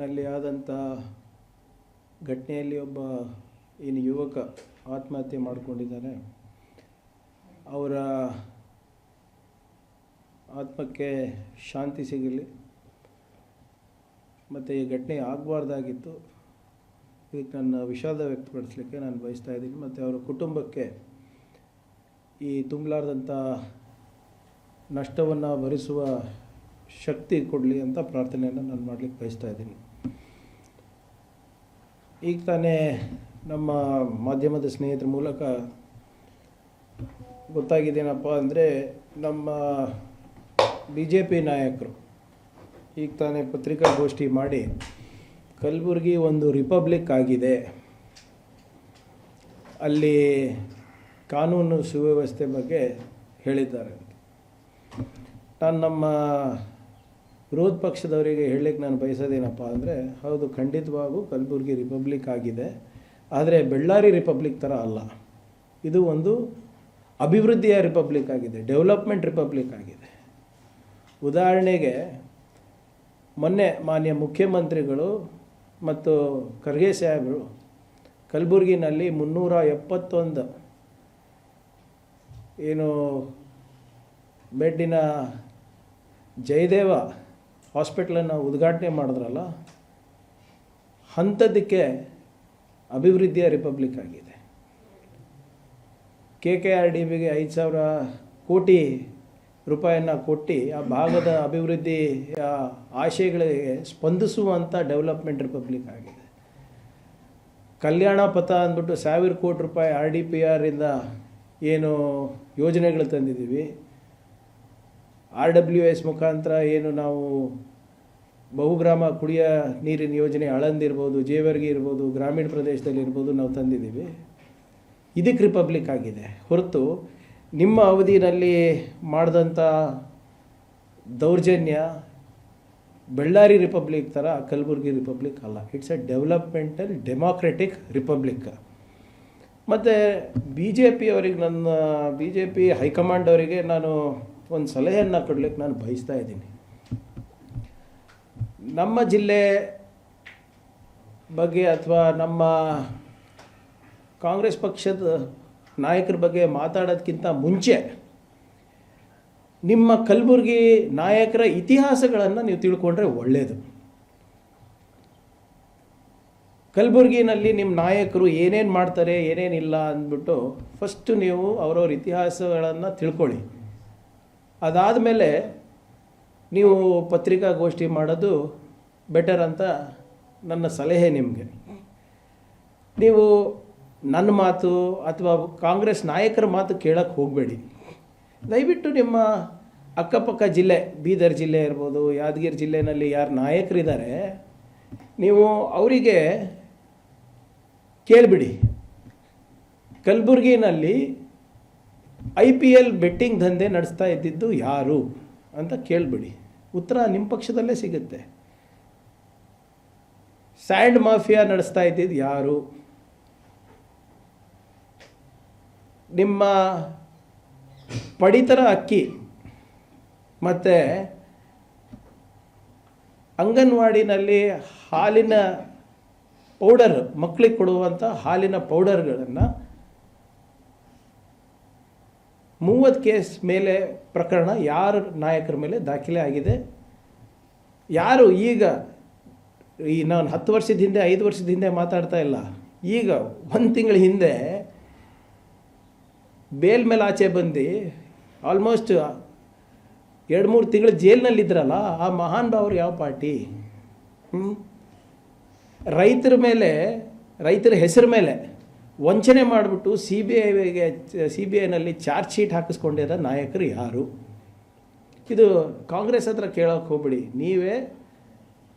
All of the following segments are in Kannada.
ನಲ್ಲಿ ಆದಂಥ ಘಟನೆಯಲ್ಲಿ ಒಬ್ಬ ಏನು ಯುವಕ ಆತ್ಮಹತ್ಯೆ ಮಾಡಿಕೊಂಡಿದ್ದಾರೆ ಅವರ ಆತ್ಮಕ್ಕೆ ಶಾಂತಿ ಸಿಗಲಿ. ಮತ್ತು ಈ ಘಟನೆ ಆಗಬಾರ್ದಾಗಿತ್ತು. ಇದಕ್ಕೆ ನನ್ನ ವಿಷಾದ ವ್ಯಕ್ತಪಡಿಸಲಿಕ್ಕೆ ನಾನು ಬಯಸ್ತಾ ಇದ್ದೀನಿ. ಮತ್ತು ಅವರ ಕುಟುಂಬಕ್ಕೆ ಈ ತುಂಬಲಾರ್ದಂಥ ನಷ್ಟವನ್ನು ಭರಿಸುವ ಶಕ್ತಿ ಕೊಡಲಿ ಅಂತ ಪ್ರಾರ್ಥನೆಯನ್ನು ನಾನು ಮಾಡಲಿಕ್ಕೆ ಬಯಸ್ತಾ ಇದ್ದೀನಿ. ಈಗ ತಾನೇ ನಮ್ಮ ಮಾಧ್ಯಮದ ಸ್ನೇಹಿತರ ಮೂಲಕ ಗೊತ್ತಾಗಿದ್ದೇನಪ್ಪ ಅಂದರೆ ನಮ್ಮ ಬಿ ಜೆ ಪಿ ನಾಯಕರು, ಈಗ ತಾನೇ ಪತ್ರಿಕಾಗೋಷ್ಠಿ ಮಾಡಿ ಕಲಬುರಗಿ ಒಂದು ರಿಪಬ್ಲಿಕ್ ಆಗಿದೆ. ಅಲ್ಲಿ ಕಾನೂನು ಸುವ್ಯವಸ್ಥೆ ಬಗ್ಗೆ ಹೇಳಿದ್ದಾರೆ ನಾನು ನಮ್ಮ ವಿರೋಧ ಪಕ್ಷದವರಿಗೆ ಹೇಳಲಿಕ್ಕೆ ನಾನು ಬಯಸೋದೇನಪ್ಪ ಅಂದರೆ, ಹೌದು, ಖಂಡಿತವಾಗೂ ಕಲಬುರಗಿ ರಿಪಬ್ಲಿಕ್ ಆಗಿದೆ, ಆದರೆ ಬೆಳ್ಳಾರಿ ರಿಪಬ್ಲಿಕ್ ಥರ ಅಲ್ಲ. ಇದು ಒಂದು ಅಭಿವೃದ್ಧಿಯ ರಿಪಬ್ಲಿಕ್ ಆಗಿದೆ, ಡೆವಲಪ್ಮೆಂಟ್ ರಿಪಬ್ಲಿಕ್ ಆಗಿದೆ. ಉದಾಹರಣೆಗೆ, ಮೊನ್ನೆ ಮಾನ್ಯ ಮುಖ್ಯಮಂತ್ರಿಗಳು ಮತ್ತು ಖರ್ಗೆ ಸಾಹೇಬರು ಕಲಬುರಗಿನಲ್ಲಿ ಮುನ್ನೂರ ಎಪ್ಪತ್ತೊಂದು ಏನು ಬೆಡ್ಡಿನ ಜಯದೇವ ಹಾಸ್ಪಿಟ್ಲನ್ನು ಉದ್ಘಾಟನೆ ಮಾಡಿದ್ರಲ್ಲ ಅಂಥದ್ದಕ್ಕೆ ಅಭಿವೃದ್ಧಿಯ ರಿಪಬ್ಲಿಕ್ ಆಗಿದೆ. ಕೆ ಕೆ ಆರ್ ಡಿ ಬಿಗೆ ಐದು ಸಾವಿರ ಕೋಟಿ ರೂಪಾಯಿಯನ್ನು ಕೊಟ್ಟು ಆ ಭಾಗದ ಅಭಿವೃದ್ಧಿಯ ಆಶಯಗಳಿಗೆ ಸ್ಪಂದಿಸುವಂಥ ಡೆವಲಪ್ಮೆಂಟ್ ರಿಪಬ್ಲಿಕ್ ಆಗಿದೆ. ಕಲ್ಯಾಣ ಪಥ ಅಂದ್ಬಿಟ್ಟು ಸಾವಿರ ಕೋಟಿ ರೂಪಾಯಿ ಆರ್ ಡಿ ಪಿ ಆರಿಂದ ಏನು ಯೋಜನೆಗಳು ತಂದಿದ್ದೀವಿ. ಆರ್ ಡಬ್ಲ್ಯೂ ಎಸ್ ಮುಖಾಂತರ ಏನು ನಾವು ಬಹುಗ್ರಾಮ ಕುಡಿಯ ನೀರಿನ ಯೋಜನೆ ಅಳಂದಿರ್ಬೋದು ಜೇವರ್ಗಿ ಇರ್ಬೋದು, ಗ್ರಾಮೀಣ ಪ್ರದೇಶದಲ್ಲಿ ಇರ್ಬೋದು ನಾವು ತಂದಿದ್ದೀವಿ. ಇದಕ್ಕೆ ರಿಪಬ್ಲಿಕ್ ಆಗಿದೆ. ಹೊರತು ನಿಮ್ಮ ಅವಧಿನಲ್ಲಿ ಮಾಡಿದಂಥ ದೌರ್ಜನ್ಯ ಬಳ್ಳಾರಿ ರಿಪಬ್ಲಿಕ್ ಥರ ಕಲಬುರಗಿ ರಿಪಬ್ಲಿಕ್ ಅಲ್ಲ. It's a developmental democratic republic ಮತ್ತು ಬಿ ಜೆ ಪಿಯವರಿಗೆ ನನ್ನ ಬಿ ಜೆ ಪಿ ಹೈಕಮಾಂಡ್ ಅವರಿಗೆ ನಾನು ಒಂದು ಸಲಹೆಯನ್ನು ಕೊಡಲಿಕ್ಕೆ ನಾನು ಬಯಸ್ತಾ ಇದ್ದೀನಿ. ನಮ್ಮ ಜಿಲ್ಲೆ ಬಗ್ಗೆ ಅಥವಾ ನಮ್ಮ ಕಾಂಗ್ರೆಸ್ ಪಕ್ಷದ ನಾಯಕರ ಬಗ್ಗೆ ಮಾತಾಡೋದಕ್ಕಿಂತ ಮುಂಚೆ ನಿಮ್ಮ ಕಲಬುರಗಿ ನಾಯಕರ ಇತಿಹಾಸಗಳನ್ನು ನೀವು ತಿಳ್ಕೊಂಡ್ರೆ ಒಳ್ಳೆಯದು ಕಲಬುರಗಿನಲ್ಲಿ ನಿಮ್ಮ ನಾಯಕರು ಏನೇನು ಮಾಡ್ತಾರೆ, ಏನೇನಿಲ್ಲ ಅಂದ್ಬಿಟ್ಟು ಫಸ್ಟು ನೀವು ಅವರವ್ರ ಇತಿಹಾಸಗಳನ್ನು ತಿಳ್ಕೊಳ್ಳಿ. ಅದಾದಮೇಲೆ ನೀವು ಪತ್ರಿಕಾಗೋಷ್ಠಿ ಮಾಡೋದು ಬೆಟರ್ ಅಂತ ನನ್ನ ಸಲಹೆ ನಿಮಗೆ. ನೀವು ನನ್ನ ಮಾತು ಅಥವಾ ಕಾಂಗ್ರೆಸ್ ನಾಯಕರ ಮಾತು ಕೇಳಕ್ಕೆ ಹೋಗಬೇಡಿ. ದಯವಿಟ್ಟು ನಿಮ್ಮ ಅಕ್ಕಪಕ್ಕ ಜಿಲ್ಲೆ, ಬೀದರ್ ಜಿಲ್ಲೆ ಇರ್ಬೋದು, ಯಾದಗಿರಿ ಜಿಲ್ಲೆಯಲ್ಲಿ ಯಾರು ನಾಯಕರಿದ್ದಾರೆ, ನೀವು ಅವರಿಗೆ ಕೇಳಿಬಿಡಿ. ಕಲಬುರಗಿನಲ್ಲಿ ಐ ಪಿ ಎಲ್ ಬೆಟ್ಟಿಂಗ್ ದಂಧೆ ನಡೆಸ್ತಾ ಇದ್ದಿದ್ದು ಯಾರು ಅಂತ ಕೇಳಿಬಿಡಿ. ಉತ್ತರ ನಿಮ್ಮ ಪಕ್ಷದಲ್ಲೇ ಸಿಗುತ್ತೆ. ಸ್ಯಾಂಡ್ ಮಾಫಿಯಾ ನಡೆಸ್ತಾ ಇದ್ದಿದ್ದು ಯಾರು? ನಿಮ್ಮ ಪಡಿತರ ಅಕ್ಕಿ ಮತ್ತು ಅಂಗನವಾಡಿನಲ್ಲಿ ಹಾಲಿನ ಪೌಡರ್ ಮಕ್ಕಳಿಗೆ ಕೊಡುವಂಥ ಹಾಲಿನ ಪೌಡರ್ಗಳನ್ನು ಮೂವತ್ತು ಕೇಸ್ ಮೇಲೆ ಪ್ರಕರಣ ಯಾರ ನಾಯಕರ ಮೇಲೆ ದಾಖಲೆ ಆಗಿದೆ? ಯಾರು ಈಗ ಈ ನಾನು ಹತ್ತು ವರ್ಷದ ಹಿಂದೆ, ಐದು ವರ್ಷದ ಹಿಂದೆ ಮಾತಾಡ್ತಾ ಇಲ್ಲ. ಈಗ ಒಂದು ತಿಂಗಳ ಹಿಂದೆ ಬೇಲ್ ಮೇಲೆ ಆಚೆ ಬಂದು ಆಲ್ಮೋಸ್ಟ್ ಎರಡು ಮೂರು ತಿಂಗಳು ಜೈಲಿನಲ್ಲಿದ್ದರಲ್ಲ ಆ ಮಹಾನ್ ಭಾವರು ಯಾವ ಪಾರ್ಟಿ? ರೈತರ ಮೇಲೆ, ರೈತರ ಹೆಸರು ಮೇಲೆ ವಂಚನೆ ಮಾಡಿಬಿಟ್ಟು ಸಿ ಬಿ ಐಗೆ ಸಿ ಬಿ ಐನಲ್ಲಿ ಚಾರ್ಜ್ ಶೀಟ್ ಹಾಕಿಸ್ಕೊಂಡಿರೋ ನಾಯಕರು ಯಾರು? ಇದು ಕಾಂಗ್ರೆಸ್ ಹತ್ರ ಕೇಳೋಕೆ ಹೋಗ್ಬಿಡಿ. ನೀವೇ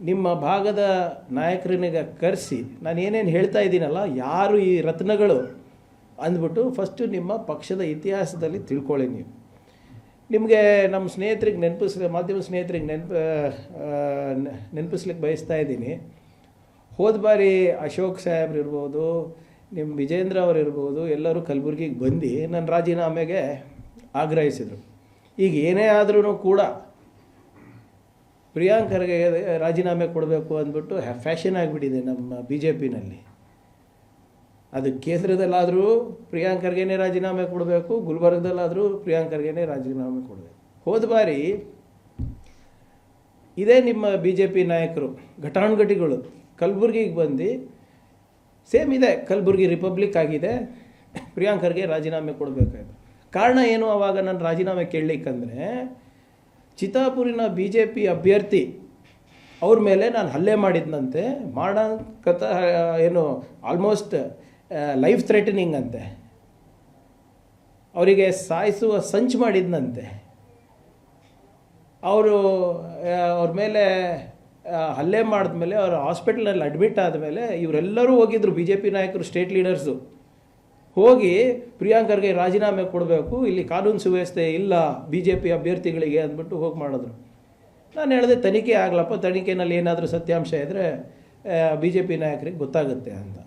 ನಿಮ್ಮ ಭಾಗದ ನಾಯಕರನಿಗೆ ಕರೆಸಿ, ನಾನು ಏನೇನು ಹೇಳ್ತಾ ಇದ್ದೀನಲ್ಲ, ಯಾರು ಈ ರತ್ನಗಳು ಅಂದ್ಬಿಟ್ಟು ಫಸ್ಟು ನಿಮ್ಮ ಪಕ್ಷದ ಇತಿಹಾಸದಲ್ಲಿ ತಿಳ್ಕೊಳ್ಳಿ ನೀವು. ನಿಮಗೆ ನಮ್ಮ ಸ್ನೇಹಿತರಿಗೆ ನೆನಪಿಸ್ ಮಾಧ್ಯಮ ಸ್ನೇಹಿತರಿಗೆ ನೆನಪು ನೆನಪಿಸ್ಲಿಕ್ಕೆ ಬಯಸ್ತಾ ಇದ್ದೀನಿ. ಹೋದ ಬಾರಿ ಅಶೋಕ್ ಸಾಹೇಬ್ರು ಇರ್ಬೋದು ನಿಮ್ಮ ವಿಜೇಂದ್ರ ಅವರು ಇರ್ಬೋದು, ಎಲ್ಲರೂ ಕಲಬುರ್ಗಿಗೆ ಬಂದು ನನ್ನ ರಾಜೀನಾಮೆಗೆ ಆಗ್ರಹಿಸಿದರು. ಈಗ ಏನೇ ಆದ್ರೂ ಕೂಡ ಪ್ರಿಯಾಂಕರ್ಗೆ ರಾಜೀನಾಮೆ ಕೊಡಬೇಕು ಅಂದ್ಬಿಟ್ಟು ಫ್ಯಾಷನ್ ಆಗಿಬಿಟ್ಟಿದೆ ನಮ್ಮ ಬಿ ಜೆ ಪಿನಲ್ಲಿ ಅದು ಕೇಂದ್ರದಲ್ಲಾದರೂ ಪ್ರಿಯಾಂಕ್ ಖರ್ಗೆನೇ ರಾಜೀನಾಮೆ ಕೊಡಬೇಕು, ಗುಲ್ಬರ್ಗದಲ್ಲಾದರೂ ಪ್ರಿಯಾಂಕ್ ಖರ್ಗೆನೇ ರಾಜೀನಾಮೆ ಕೊಡಬೇಕು. ಹೋದ ಬಾರಿ ಇದೇ ನಿಮ್ಮ ಬಿ ಜೆ ಪಿ ನಾಯಕರು, ಘಟಾನುಘಟಿಗಳು ಕಲಬುರ್ಗಿಗೆ ಬಂದು ಸೇಮ್ ಇದೆ, ಕಲಬುರ್ಗಿ ರಿಪಬ್ಲಿಕ್ ಆಗಿದೆ, ಪ್ರಿಯಾಂಕರ್ಗೆ ರಾಜೀನಾಮೆ ಕೊಡಬೇಕಾಯ್ತು. ಕಾರಣ ಏನು ಆವಾಗ ನಾನು ರಾಜೀನಾಮೆ ಕೇಳಲಿಕ್ಕಂದ್ರೆ, ಚಿತ್ತಾಪುರಿನ ಬಿ ಜೆ ಪಿ ಅಭ್ಯರ್ಥಿ ಅವ್ರ ಮೇಲೆ ನಾನು ಹಲ್ಲೆ ಮಾಡಿದ್ನಂತೆ, ಮಾಡಕತ, ಏನು ಆಲ್ಮೋಸ್ಟ್ ಲೈಫ್ ಥ್ರೆಟನಿಂಗ್ ಅಂತೆ. ಅವರಿಗೆ ಸಾಯಿಸುವ ಸಂಚು ಮಾಡಿದ್ನಂತೆ. ಅವರು ಅವ್ರ ಮೇಲೆ ಹಲ್ಲೆ ಮಾಡಿದ್ಮೇಲೆ ಅವರು ಹಾಸ್ಪಿಟ್ಲಲ್ಲಿ ಅಡ್ಮಿಟ್ ಆದಮೇಲೆ ಇವರೆಲ್ಲರೂ ಹೋಗಿದ್ರು. ಬಿ ಜೆ ಪಿ ನಾಯಕರು, ಸ್ಟೇಟ್ ಲೀಡರ್ಸು. ಹೋಗಿ ಪ್ರಿಯಾಂಕರ್ಗೆ ರಾಜೀನಾಮೆ ಕೊಡಬೇಕು. ಇಲ್ಲಿ ಕಾನೂನು ಸುವ್ಯವಸ್ಥೆ ಇಲ್ಲ ಬಿ ಜೆ ಪಿ ಅಭ್ಯರ್ಥಿಗಳಿಗೆ ಅಂದ್ಬಿಟ್ಟು ಹೋಗಿ ಮಾಡಿದ್ರು. ನಾನು ಹೇಳಿದೆ, ತನಿಖೆ ಆಗಲಪ್ಪ. ತನಿಖೆನಲ್ಲಿ ಏನಾದರೂ ಸತ್ಯಾಂಶ ಇದ್ದರೆ ಬಿ ಜೆ ಪಿ ನಾಯಕರಿಗೆ ಗೊತ್ತಾಗುತ್ತೆ ಅಂತ.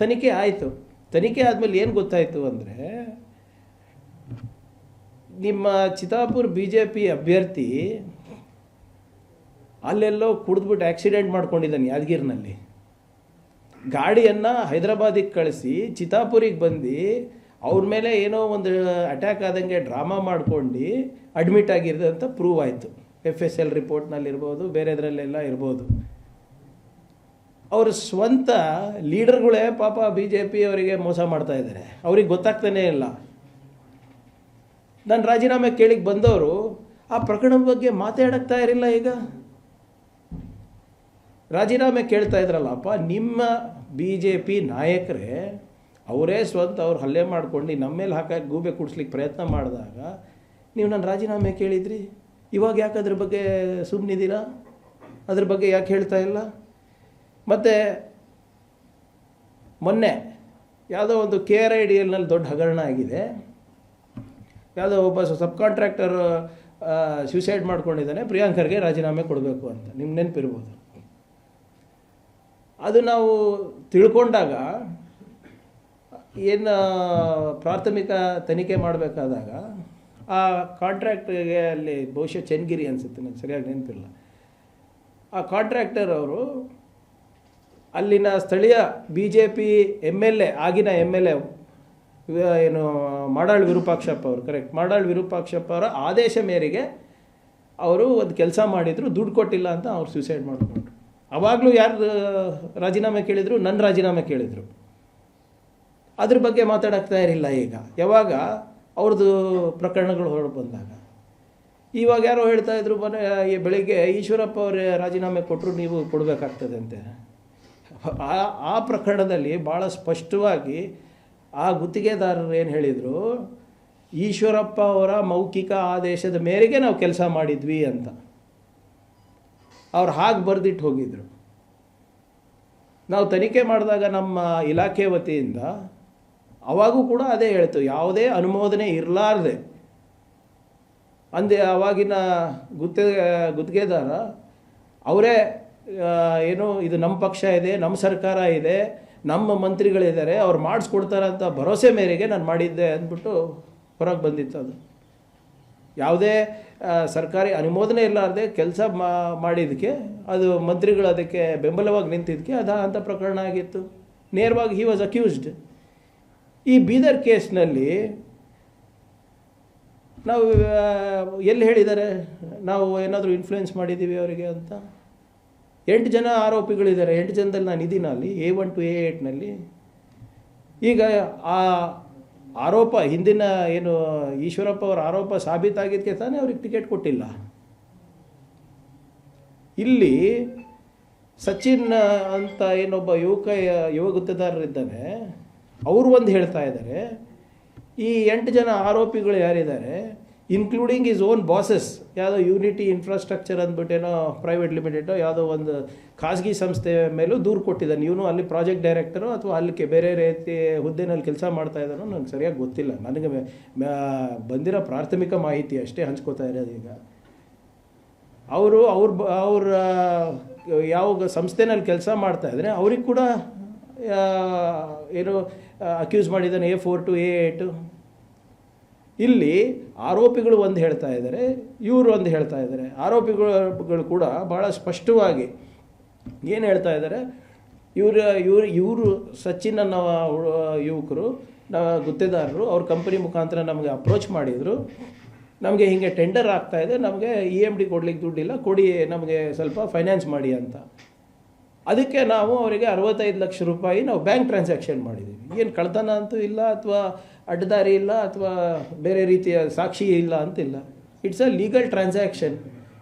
ತನಿಖೆ ಆಯಿತು. ತನಿಖೆ ಆದಮೇಲೆ ಏನು ಗೊತ್ತಾಯಿತು ಅಂದರೆ, ನಿಮ್ಮ ಚಿತಾಪುರ್ ಬಿ ಜೆ ಪಿ ಅಭ್ಯರ್ಥಿ ಅಲ್ಲೆಲ್ಲೋ ಕುಡಿದ್ಬಿಟ್ಟು ಆಕ್ಸಿಡೆಂಟ್ ಮಾಡ್ಕೊಂಡಿದ್ದಾನೆ ಯಾದಗಿರಿನಲ್ಲಿ. ಗಾಡಿಯನ್ನು ಹೈದರಾಬಾದಿಗೆ ಕಳಿಸಿ ಚಿತಾಪುರಿಗೆ ಬಂದು ಅವ್ರ ಮೇಲೆ ಏನೋ ಒಂದು ಅಟ್ಯಾಕ್ ಆದಂಗೆ ಡ್ರಾಮಾ ಮಾಡ್ಕೊಂಡು ಅಡ್ಮಿಟ್ ಆಗಿರೋದು ಅಂತ ಪ್ರೂವ್ ಆಯಿತು. ಎಫ್ ಎಸ್ ಎಲ್ ರಿಪೋರ್ಟ್ನಲ್ಲಿರ್ಬೋದು ಬೇರೆದ್ರಲ್ಲೆಲ್ಲ ಇರ್ಬೋದು. ಅವ್ರ ಸ್ವಂತ ಲೀಡರ್ಗಳೇ ಪಾಪ ಬಿ ಜೆ ಪಿ ಅವರಿಗೆ ಮೋಸ ಮಾಡ್ತಾ ಇದ್ದಾರೆ ಅವ್ರಿಗೆ ಗೊತ್ತಾಗ್ತಾನೇ ಇಲ್ಲ. ನಾನು ರಾಜೀನಾಮೆ ಕೇಳಿಕ್ಕೆ ಬಂದವರು ಆ ಪ್ರಕರಣದ ಬಗ್ಗೆ ಮಾತಾಡಕ್ತಾ ಇರಲಿಲ್ಲ ಈಗ. ರಾಜೀನಾಮೆ ಕೇಳ್ತಾ ಇದ್ರಲ್ಲಪ್ಪ ನಿಮ್ಮ ಬಿ ಜೆ ಪಿ ನಾಯಕರೇ ಅವರೇ ಸ್ವಂತ ಅವ್ರು ಹಲ್ಲೆ ಮಾಡ್ಕೊಂಡು ನಮ್ಮ ಮೇಲೆ ಹಾಕಿ ಗೂಬೆ ಕುಡಿಸ್ಲಿಕ್ಕೆ ಪ್ರಯತ್ನ ಮಾಡಿದಾಗ ನೀವು ನಾನು ರಾಜೀನಾಮೆ ಕೇಳಿದ್ರಿ? ಇವಾಗ ಯಾಕೆ ಅದ್ರ ಬಗ್ಗೆ ಸುಮ್ಮನಿದ್ದೀರಾ ಅದ್ರ ಬಗ್ಗೆ ಯಾಕೆ ಹೇಳ್ತಾ ಇಲ್ಲ? ಮತ್ತು ಮೊನ್ನೆ ಯಾವುದೋ ಒಂದು ಕೆ ಆರ್ ಐ ಡಿ ಎಲ್ನಲ್ಲಿ ದೊಡ್ಡ ಹಗರಣ ಆಗಿದೆ. ಯಾವುದೋ ಒಬ್ಬ ಸಬ್ ಕಾಂಟ್ರಾಕ್ಟರ್ ಸ್ಯೂಸೈಡ್ ಮಾಡ್ಕೊಂಡಿದ್ದಾನೆ. ಪ್ರಿಯಾಂಕರ್ಗೆ ರಾಜೀನಾಮೆ ಕೊಡಬೇಕು ಅಂತ. ನಿಮ್ಮ ನೆನಪಿರ್ಬೋದು. ಅದು ನಾವು ತಿಳ್ಕೊಂಡಾಗ, ಏನು ಪ್ರಾಥಮಿಕ ತನಿಖೆ ಮಾಡಬೇಕಾದಾಗ, ಆ ಕಾಂಟ್ರಾಕ್ಟ್ಗೆ ಅಲ್ಲಿ ಬಹುಶಃ ಚೆನ್ನಗಿರಿ ಅನಿಸುತ್ತೆ ನನಗೆ ಸರಿಯಾಗಿ ನೆನಪಿಲ್ಲ. ಆ ಕಾಂಟ್ರಾಕ್ಟರ್ ಅವರು ಅಲ್ಲಿನ ಸ್ಥಳೀಯ B J P M L A ಆಗಿನ ಎಂ ಎಲ್ ಎ ಏನು, ಮಾಡಾಳ್ ವಿರೂಪಾಕ್ಷಪ್ಪ ಅವರು ಕರೆಕ್ಟ್ ಮಾಡಾಳ್ ವಿರೂಪಾಕ್ಷಪ್ಪ ಅವರ ಆದೇಶ ಮೇರೆಗೆ ಅವರು ಒಂದು ಕೆಲಸ ಮಾಡಿದರು, ದುಡ್ಡು ಕೊಟ್ಟಿಲ್ಲ ಅಂತ ಅವ್ರು ಸೂಸೈಡ್ ಮಾಡಿಕೊಂಡ್ರು. ಅವಾಗಲೂ ಯಾರು ರಾಜೀನಾಮೆ ಕೇಳಿದರು ನನ್ನ ರಾಜೀನಾಮೆ ಕೇಳಿದರು. ಅದ್ರ ಬಗ್ಗೆ ಮಾತಾಡಕ್ಕೆ ಇರಲಿಲ್ಲ ಈಗ. ಯಾವಾಗ? ಅವ್ರದ್ದು ಪ್ರಕರಣಗಳು ಹೊರಗೆ ಬಂದಾಗ. ಇವಾಗ ಯಾರೋ ಹೇಳ್ತಾ ಇದ್ರು, ಮನೆ ಬೆಳಿಗ್ಗೆ ಈಶ್ವರಪ್ಪ ಅವರೇ ರಾಜೀನಾಮೆ ಕೊಟ್ಟರು ನೀವು ಕೊಡಬೇಕಾಗ್ತದೆ ಅಂತೆ ಆ ಆ ಪ್ರಕರಣದಲ್ಲಿ ಭಾಳ ಸ್ಪಷ್ಟವಾಗಿ ಆ ಗುತ್ತಿಗೆದಾರರು ಏನು ಹೇಳಿದರು, ಈಶ್ವರಪ್ಪ ಅವರ ಮೌಖಿಕ ಆದೇಶದ ಮೇರೆಗೆ ನಾವು ಕೆಲಸ ಮಾಡಿದ್ವಿ ಅಂತ. ಅವ್ರು ಹಾಗೆ ಬರೆದಿಟ್ಟು ಹೋಗಿದ್ರು. ನಾವು ತನಿಖೆ ಮಾಡಿದಾಗ ನಮ್ಮ ಇಲಾಖೆ ವತಿಯಿಂದ ಅವಾಗೂ ಕೂಡ ಅದೇ ಹೇಳ್ತು, ಯಾವುದೇ ಅನುಮೋದನೆ ಇರಲಾರ್ದೆ. ಅಂದೆ ಅವಾಗಿನ ಗುತ್ತೆ, ಗುತ್ತಿಗೆದಾರ, ಅವರೇ ಏನು, ಇದು ನಮ್ಮ ಪಕ್ಷ ಇದೆ ನಮ್ಮ ಸರ್ಕಾರ ಇದೆ, ನಮ್ಮ ಮಂತ್ರಿಗಳಿದ್ದಾರೆ, ಅವ್ರು ಮಾಡಿಸ್ಕೊಡ್ತಾರೆ ಅಂತ ಭರವಸೆ ಮೇರೆಗೆ ನಾನು ಮಾಡಿದ್ದೆ ಅಂದ್ಬಿಟ್ಟು ಹೊರಗೆ ಬಂದಿತ್ತು ಅದು. ಯಾವುದೇ ಸರ್ಕಾರಿ ಅನುಮೋದನೆ ಇರಲಾರ್ದೆ ಕೆಲಸ ಮಾಡಿದ್ದಕ್ಕೆ ಅದು ಮಂತ್ರಿಗಳು ಅದಕ್ಕೆ ಬೆಂಬಲವಾಗಿ ನಿಂತಿದ್ದಕ್ಕೆ ಅದು ಅಂತ ಪ್ರಕರಣ ಆಗಿತ್ತು. ನೇರವಾಗಿ ಹಿ ವಾಸ್ ಅಕ್ಯೂಸ್ಡ್ ಈ ಬೀದರ್ ಕೇಸ್ನಲ್ಲಿ ನಾವು ಎಲ್ಲಿ ಹೇಳಿದ್ದಾರೆ? ನಾವು ಏನಾದರೂ ಇನ್ಫ್ಲೂಯೆನ್ಸ್ ಮಾಡಿದ್ದೀವಿ ಅವರಿಗೆ ಅಂತ? ಎಂಟು ಜನ ಆರೋಪಿಗಳಿದ್ದಾರೆ. ಎಂಟು ಜನದಲ್ಲಿ ನಾನು ಇದ್ದೀನಲ್ಲಿ ಎ ಒನ್ ಟು ಎ ಏಟ್ನಲ್ಲಿ ಈಗ ಆ ಆರೋಪ, ಹಿಂದಿನ ಏನು ಈಶ್ವರಪ್ಪ ಅವರ ಆರೋಪ ಸಾಬೀತಾಗಿದ್ದಕ್ಕೆ ತಾನೇ ಅವ್ರಿಗೆ ಟಿಕೆಟ್ ಕೊಟ್ಟಿಲ್ಲ. ಇಲ್ಲಿ ಸಚಿನ್ ಅಂತ ಏನೊಬ್ಬ ಯುವಕ ಯುವ ಗುತ್ತದಾರರಿದ್ದಾನೆ ಅವರು ಒಂದು ಹೇಳ್ತಾ ಇದ್ದಾರೆ, ಈ ಎಂಟು ಜನ ಆರೋಪಿಗಳು ಯಾರಿದ್ದಾರೆ ಇನ್ಕ್ಲೂಡಿಂಗ್ ಈಸ್ ಓನ್ ಬಾಸಸ್ ಯಾವುದೋ ಯೂನಿಟಿ ಇನ್ಫ್ರಾಸ್ಟ್ರಕ್ಚರ್ ಅಂದ್ಬಿಟ್ಟೇನೋ ಪ್ರೈವೇಟ್ ಲಿಮಿಟೆಡೋ ಯಾವುದೋ ಒಂದು ಖಾಸಗಿ ಸಂಸ್ಥೆ ಮೇಲೂ ದೂರು ಕೊಟ್ಟಿದ್ದಾನೆ. ಇವನು ಅಲ್ಲಿ ಪ್ರಾಜೆಕ್ಟ್ ಡೈರೆಕ್ಟರು ಅಥವಾ ಅಲ್ಲಿಗೆ ಬೇರೆ ರೀತಿ ಹುದ್ದೆನಲ್ಲಿ ಕೆಲಸ ಮಾಡ್ತಾ ಇದ್ದಾನೋ ನನಗೆ ಸರಿಯಾಗಿ ಗೊತ್ತಿಲ್ಲ. ನನಗೆ ಬಂದಿರೋ ಪ್ರಾಥಮಿಕ ಮಾಹಿತಿ ಅಷ್ಟೇ ಹಂಚ್ಕೋತಾ ಇರೋದು ಈಗ. ಅವರು, ಅವ್ರ ಅವ್ರ, ಯಾವ ಸಂಸ್ಥೆನಲ್ಲಿ ಕೆಲಸ ಮಾಡ್ತಾ ಇದ್ದಾರೆ ಅವ್ರಿಗೆ ಕೂಡ ಏನು ಅಕ್ಯೂಸ್ ಮಾಡಿದ್ದಾನೆ ಎ ಫೋರ್ ಟು ಎ ಏಟು ಇಲ್ಲಿ ಆರೋಪಿಗಳು ಒಂದು ಹೇಳ್ತಾ ಇದ್ದಾರೆ, ಇವರು ಒಂದು ಹೇಳ್ತಾ ಇದ್ದಾರೆ. ಆರೋಪಿಗಳು ಕೂಡ ಭಾಳ ಸ್ಪಷ್ಟವಾಗಿ ಏನು ಹೇಳ್ತಾ ಇದ್ದಾರೆ, ಇವರು ಇವರು ಇವರು ಸಚಿನ್ ಅನ್ನೋ ಯುವಕರು ನಮ್ಮ ಗುತ್ತೇದಾರರು, ಅವ್ರ ಕಂಪನಿ ಮುಖಾಂತರ ನಮಗೆ ಅಪ್ರೋಚ್ ಮಾಡಿದರು. ನಮಗೆ ಹೀಗೆ ಟೆಂಡರ್ ಆಗ್ತಾ ಇದೆ, ನಮಗೆ ಇ ಎಂ ಡಿ ಕೊಡ್ಲಿಕ್ಕೆ ದುಡ್ಡಿಲ್ಲ, ಕೊಡಿ, ನಮಗೆ ಸ್ವಲ್ಪ ಫೈನಾನ್ಸ್ ಮಾಡಿ ಅಂತ. ಅದಕ್ಕೆ ನಾವು ಅವರಿಗೆ ಅರವತ್ತೈದು ಲಕ್ಷ ರೂಪಾಯಿ ನಾವು ಬ್ಯಾಂಕ್ ಟ್ರಾನ್ಸಾಕ್ಷನ್ ಮಾಡಿದ್ದೀವಿ. ಏನು ಕಳ್ತನ ಅಂತೂ ಇಲ್ಲ ಅಥವಾ ಅಡ್ಡದಾರಿ ಇಲ್ಲ ಅಥವಾ ಬೇರೆ ರೀತಿಯ ಸಾಕ್ಷಿ ಇಲ್ಲ ಅಂತಿಲ್ಲ. It's a legal transaction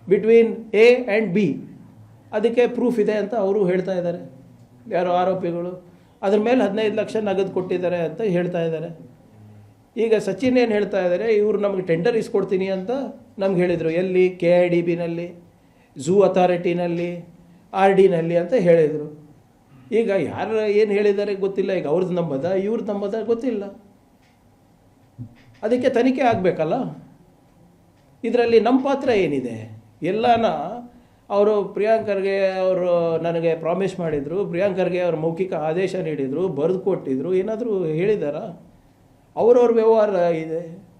between A and B ಅದಕ್ಕೆ ಪ್ರೂಫ್ ಇದೆ ಅಂತ ಅವರು ಹೇಳ್ತಾ ಇದ್ದಾರೆ. ಯಾರು ಆರೋಪಿಗಳು? ಅದ್ರ ಮೇಲೆ ಹದಿನೈದು ಲಕ್ಷ ನಗದು ಕೊಟ್ಟಿದ್ದಾರೆ ಅಂತ ಹೇಳ್ತಾ ಇದ್ದಾರೆ. ಈಗ ಸಚಿನ್ ಏನು ಹೇಳ್ತಾ ಇದ್ದಾರೆ? ಇವರು ನಮಗೆ ಟೆಂಡರ್ ಇಸ್ಕೊಡ್ತೀನಿ ಅಂತ ನಮ್ಗೆ ಹೇಳಿದರು. ಎಲ್ಲಿ? ಕೆ ಐ ಡಿ ಬಿನಲ್ಲಿ ಝೂ ಅಥಾರಿಟಿನಲ್ಲಿ ಆರ್ ಡಿನಲ್ಲಿ ಅಂತ ಹೇಳಿದರು. ಈಗ ಯಾರು ಏನು ಹೇಳಿದ್ದಾರೆ ಗೊತ್ತಿಲ್ಲ. ಈಗ ಅವ್ರದ್ದು ನಂಬದ ಇವ್ರದ್ದು ನಂಬದ ಗೊತ್ತಿಲ್ಲ. ಅದಕ್ಕೆ ತನಿಖೆ ಆಗಬೇಕಲ್ಲ? ಇದರಲ್ಲಿ ನಮ್ಮ ಪಾತ್ರ ಏನಿದೆ? ಎಲ್ಲನ ಅವರು ಪ್ರಿಯಾಂಕರ್ಗೆ ಅವರು ನನಗೆ ಪ್ರಾಮಿಸ್ ಮಾಡಿದರು, ಪ್ರಿಯಾಂಕರ್ಗೆ ಅವರು ಮೌಖಿಕ ಆದೇಶ ನೀಡಿದರು, ಬರೆದು ಕೊಟ್ಟಿದ್ರು, ಏನಾದರೂ ಹೇಳಿದಾರಾ? ಅವರವ್ರ ವ್ಯವಹಾರ ಇದೆ.